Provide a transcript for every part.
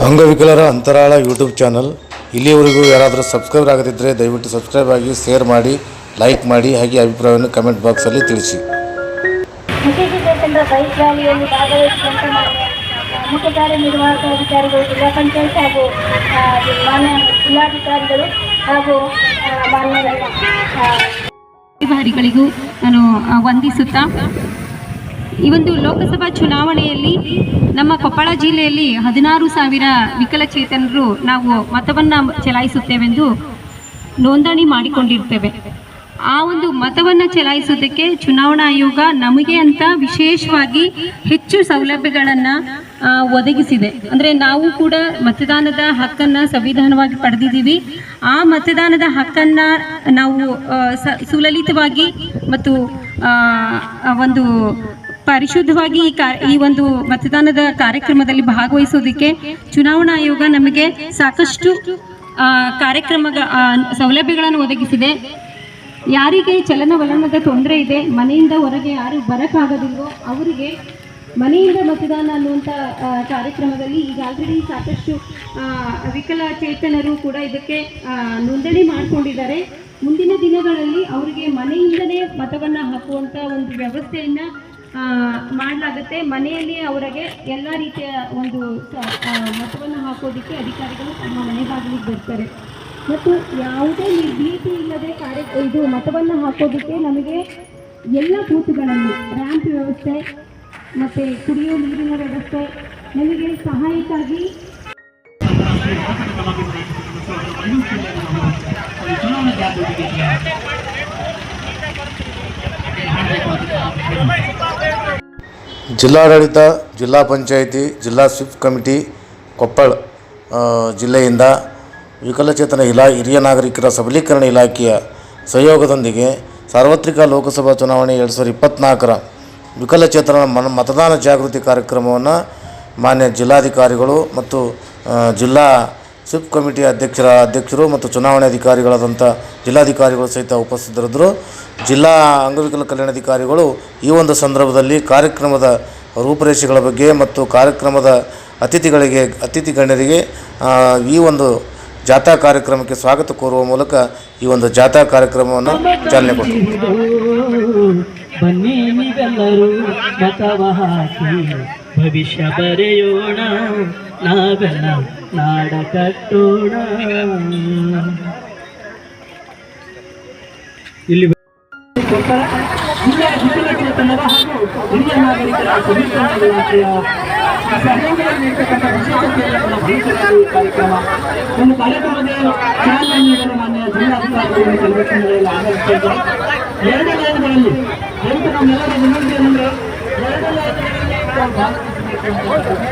ಅಂಗವಿಕಲರ ಅಂತರಾಳ YouTube channel. ಇಲ್ಲಿಯವರೆಗೂ ಯಾರಾದರೂ ಸಬ್ಸ್ಕ್ರೈಬರ್ ಆಗದಿದ್ದರೆ ದಯವಿಟ್ಟು ಸಬ್ಸ್ಕ್ರೈಬ್ ಆಗಿ ಶೇರ್ ಮಾಡಿ ಲೈಕ್ ಮಾಡಿ ಹಾಗೆ ಅಭಿಪ್ರಾಯವನ್ನು ಕಮೆಂಟ್ ಬಾಕ್ಸಲ್ಲಿ ತಿಳಿಸಿ. ಮುಖ್ಯ ಕಾರ್ಯನಿರ್ವಾಹಕ ಅಧಿಕಾರಿಗಳು ಜಿಲ್ಲಾ ಪಂಚಾಯತ್ ಹಾಗೂ ಮಾನ್ಯ ಜಿಲ್ಲಾಧಿಕಾರಿಗಳು ಹಾಗೂ ಮಾನ್ಯ ಆ, ನಾನು ವಂದಿಸುತ್ತಾ ಈ ಒಂದು ಲೋಕಸಭಾ ಚುನಾವಣೆಯಲ್ಲಿ ನಮ್ಮ ಕೊಪ್ಪಳ ಜಿಲ್ಲೆಯಲ್ಲಿ ಹದಿನಾರು ಸಾವಿರ ವಿಕಲಚೇತನರು ನಾವು ಮತವನ್ನು ಚಲಾಯಿಸುತ್ತೇವೆಂದು ನೋಂದಣಿ ಮಾಡಿಕೊಂಡಿರ್ತೇವೆ. ಆ ಒಂದು ಮತವನ್ನು ಚಲಾಯಿಸೋದಕ್ಕೆ ಚುನಾವಣಾ ಆಯೋಗ ನಮಗೆ ಅಂತ ವಿಶೇಷವಾಗಿ ಹೆಚ್ಚು ಸೌಲಭ್ಯಗಳನ್ನು ಒದಗಿಸಿದೆ. ಅಂದರೆ ನಾವು ಕೂಡ ಮತದಾನದ ಹಕ್ಕನ್ನು ಸಂವಿಧಾನವಾಗಿ ಪಡೆದಿದ್ದೀವಿ. ಆ ಮತದಾನದ ಹಕ್ಕನ್ನು ನಾವು ಸುಲಲಿತವಾಗಿ ಮತ್ತು ಒಂದು ಪರಿಶುದ್ಧವಾಗಿ ಈ ಈ ಒಂದು ಮತದಾನದ ಕಾರ್ಯಕ್ರಮದಲ್ಲಿ ಭಾಗವಹಿಸೋದಕ್ಕೆ ಚುನಾವಣಾ ಆಯೋಗ ನಮಗೆ ಸಾಕಷ್ಟು ಕಾರ್ಯಕ್ರಮ ಸೌಲಭ್ಯಗಳನ್ನು ಒದಗಿಸಿದೆ. ಯಾರಿಗೆ ಚಲನವಲನದ ತೊಂದರೆ ಇದೆ, ಮನೆಯಿಂದ ಹೊರಗೆ ಯಾರು ಬರೋಕ್ಕಾಗೋದಿಲ್ವೋ ಅವರಿಗೆ ಮನೆಯಿಂದ ಮತದಾನ ಅನ್ನುವಂಥ ಕಾರ್ಯಕ್ರಮದಲ್ಲಿ ಈಗ ಆಲ್ರೆಡಿ ಸಾಕಷ್ಟು ವಿಕಲಚೇತನರು ಕೂಡ ಇದಕ್ಕೆ ನೋಂದಣಿ ಮಾಡಿಕೊಂಡಿದ್ದಾರೆ. ಮುಂದಿನ ದಿನಗಳಲ್ಲಿ ಅವರಿಗೆ ಮನೆಯಿಂದಲೇ ಮತವನ್ನು ಹಾಕುವಂಥ ಒಂದು ವ್ಯವಸ್ಥೆಯನ್ನು ಮಾಡಲಾಗುತ್ತೆ. ಮನೆಯಲ್ಲಿ ಅವರಿಗೆ ಎಲ್ಲ ರೀತಿಯ ಒಂದು ಮತವನ್ನು ಹಾಕೋದಕ್ಕೆ ಅಧಿಕಾರಿಗಳು ತಮ್ಮ ಮನೆ ಬಾಗಿಲಿಗೆ ಬರ್ತಾರೆ. ಮತ್ತು ಯಾವುದೇ ನಿರ್ಭೀತಿ ಇಲ್ಲದೆ ಕಾರ್ಯ, ಇದು ಮತವನ್ನು ಹಾಕೋದಕ್ಕೆ ನಮಗೆ ಎಲ್ಲ ಬೂತ್ಗಳಲ್ಲಿ ರ್ಯಾಂಪ್ ವ್ಯವಸ್ಥೆ ಮತ್ತು ಕುಡಿಯೋ ನೀರಿನ ವ್ಯವಸ್ಥೆ ನಮಗೆ ಸಹಾಯಕ್ಕಾಗಿ ಜಿಲ್ಲಾಡಳಿತ, ಜಿಲ್ಲಾ ಪಂಚಾಯಿತಿ, ಜಿಲ್ಲಾ ಸ್ವಿಫ್ಟ್ ಕಮಿಟಿ, ಕೊಪ್ಪಳ ಜಿಲ್ಲೆಯಿಂದ ವಿಕಲಚೇತನ ಇಲಾ, ಹಿರಿಯ ನಾಗರಿಕರ ಸಬಲೀಕರಣ ಇಲಾಖೆಯ ಸಹಯೋಗದೊಂದಿಗೆ ಸಾರ್ವತ್ರಿಕ ಲೋಕಸಭಾ ಚುನಾವಣೆ ಎರಡು ಸಾವಿರದ ಇಪ್ಪತ್ತ್ನಾಲ್ಕರ ವಿಕಲಚೇತನ ಮತದಾನ ಜಾಗೃತಿ ಕಾರ್ಯಕ್ರಮವನ್ನು ಮಾನ್ಯ ಜಿಲ್ಲಾಧಿಕಾರಿಗಳು ಮತ್ತು ಜಿಲ್ಲಾ ಸ್ವಿಪ್ ಕಮಿಟಿ ಅಧ್ಯಕ್ಷರ ಅಧ್ಯಕ್ಷರು ಮತ್ತು ಚುನಾವಣೆ ಅಧಿಕಾರಿಗಳಾದಂಥ ಜಿಲ್ಲಾಧಿಕಾರಿಗಳು ಸಹಿತ ಉಪಸ್ಥಿತರಿದ್ದರು. ಜಿಲ್ಲಾ ಅಂಗವಿಕಲ ಕಲ್ಯಾಣಾಧಿಕಾರಿಗಳು ಈ ಒಂದು ಸಂದರ್ಭದಲ್ಲಿ ಕಾರ್ಯಕ್ರಮದ ರೂಪುರೇಷೆಗಳ ಬಗ್ಗೆ ಮತ್ತು ಕಾರ್ಯಕ್ರಮದ ಅತಿಥಿಗಳಿಗೆ, ಅತಿಥಿ ಗಣ್ಯರಿಗೆ ಈ ಒಂದು ಜಾಥಾ ಕಾರ್ಯಕ್ರಮಕ್ಕೆ ಸ್ವಾಗತ ಕೋರುವ ಮೂಲಕ ಈ ಒಂದು ಜಾಥಾ ಕಾರ್ಯಕ್ರಮವನ್ನು ಚಾಲನೆ ಕೊಟ್ಟರು. ಭವಿಷ್ಯ ಬರೆಯೋಣ ನಾಡ ಕಟ್ಟೋಣ ಇಲ್ಲಿ ಎರಡನೇ ವಿಶೇಷ ಮಾನ್ಯ ಜಿಲ್ಲಾಧಿಕಾರಿಗಳು ಕೆಲವೊಂದು ಆಗಮಿಸಿದ್ದಾರೆ ಎರಡು ಲೈನ್ಗಳಲ್ಲಿ ದಯವಿಟ್ಟು ನಮ್ಮೆಲ್ಲರ ವಿನಂತಿ ಏನಂದ್ರೆ ಎರಡನೇ ಲೈನ್ಗಳಲ್ಲಿ ನಾವು ಭಾಗವಹಿಸಬೇಕು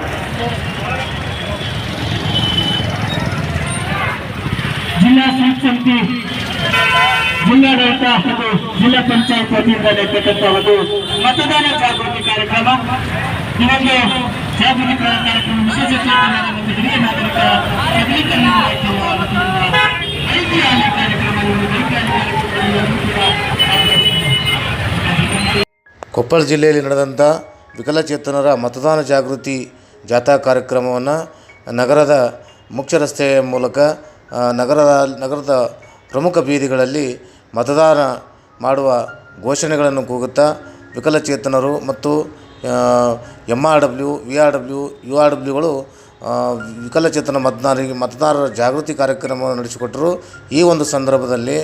ಕಾಣಬೇಕು ಅಂತ ಬಯಸ್ತೀನಿ. ಜಿಲ್ಲಾ ಸ್ವೀಪ್ ಸಮಿತಿ ಜಿಲ್ಲಾಡಳಿತ ಹಾಗೂ ಜಿಲ್ಲಾ ಪಂಚಾಯತ್ ವತಿಯಿಂದ ನಡೆತಕ್ಕಂಥ ಒಂದು ಮತದಾನ ಜಾಗೃತಿ ಕಾರ್ಯಕ್ರಮ ಈ ಒಂದು ಜಾಗೃತಿ ಕಾರ್ಯಕ್ರಮ ವಿಶೇಷ ಚೇತನರ ಮತ್ತು ಹಿರಿಯ ನಾಗರಿಕ ಸಬಲೀಕರಣ ಇಲಾಖೆಯ ವತಿಯಿಂದ ಐತಿಹಾಸಿಕ ಕಾರ್ಯಕ್ರಮ ಒಂದು ಐತಿಹಾಸಿಕ ಕೊಪ್ಪಳ ಜಿಲ್ಲೆಯಲ್ಲಿ ನಡೆದಂಥ ವಿಕಲಚೇತನರ ಮತದಾನ ಜಾಗೃತಿ ಜಾಥಾ ಕಾರ್ಯಕ್ರಮವನ್ನು ನಗರದ ಮುಖ್ಯ ರಸ್ತೆಯ ಮೂಲಕ ನಗರದ ನಗರದ ಪ್ರಮುಖ ಬೀದಿಗಳಲ್ಲಿ ಮತದಾನ ಮಾಡುವ ಘೋಷಣೆಗಳನ್ನು ಕೂಗುತ್ತಾ ವಿಕಲಚೇತನರು ಮತ್ತು M R W V R W U R ಡಬ್ಲ್ಯೂಗಳು ವಿಕಲಚೇತನ ಮತದಾರರಿಗೆ, ಮತದಾರರ ಜಾಗೃತಿ ಕಾರ್ಯಕ್ರಮವನ್ನು ನಡೆಸಿಕೊಟ್ಟರು. ಈ ಒಂದು ಸಂದರ್ಭದಲ್ಲಿ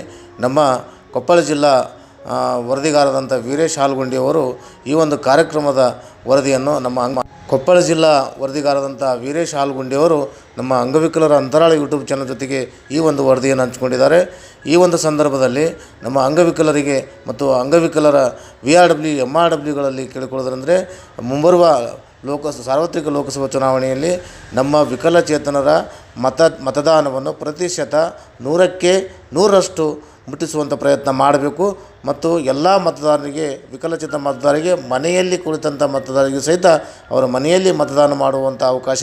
ನಮ್ಮ ಕೊಪ್ಪಳ ಜಿಲ್ಲಾ ವರದಿಗಾರದಂಥ ವೀರೇಶ್ ಹಾಲ್ಗುಂಡಿಯವರು ಈ ಒಂದು ಕಾರ್ಯಕ್ರಮದ ವರದಿಯನ್ನು ನಮ್ಮ ಕೊಪ್ಪಳ ಜಿಲ್ಲಾ ವರದಿಗಾರದಂಥ ವೀರೇಶ್ ಹಾಲ್ಗುಂಡಿಯವರು ನಮ್ಮ ಅಂಗವಿಕಲರ ಅಂತರಾಳ ಯೂಟ್ಯೂಬ್ ಚಾನಲ್ ಜೊತೆಗೆ ಈ ಒಂದು ವರದಿಯನ್ನು ಹಂಚಿಕೊಂಡಿದ್ದಾರೆ. ಈ ಒಂದು ಸಂದರ್ಭದಲ್ಲಿ ನಮ್ಮ ಅಂಗವಿಕಲರಿಗೆ ಮತ್ತು ಅಂಗವಿಕಲರ V R W M R ಡಬ್ಲ್ಯೂಗಳಲ್ಲಿ ಕೇಳಿಕೊಳ್ಳೋದ್ರಂದರೆ ಮುಂಬರುವ ಲೋಕಸ, ಸಾರ್ವತ್ರಿಕ ಲೋಕಸಭಾ ಚುನಾವಣೆಯಲ್ಲಿ ನಮ್ಮ ವಿಕಲಚೇತನರ ಮತ ಮತದಾನವನ್ನು ಪ್ರತಿಶತ ನೂರಕ್ಕೆ ನೂರರಷ್ಟು ಮುಟ್ಟಿಸುವಂಥ ಪ್ರಯತ್ನ ಮಾಡಬೇಕು. ಮತ್ತು ಎಲ್ಲ ಮತದಾರರಿಗೆ ವಿಕಲಚೇತನ ಮತದಾರರಿಗೆ ಮನೆಯಲ್ಲಿ ಕುಳಿತಂಥ ಮತದಾರರಿಗೆ ಸಹಿತ ಅವರ ಮನೆಯಲ್ಲಿ ಮತದಾನ ಮಾಡುವಂಥ ಅವಕಾಶ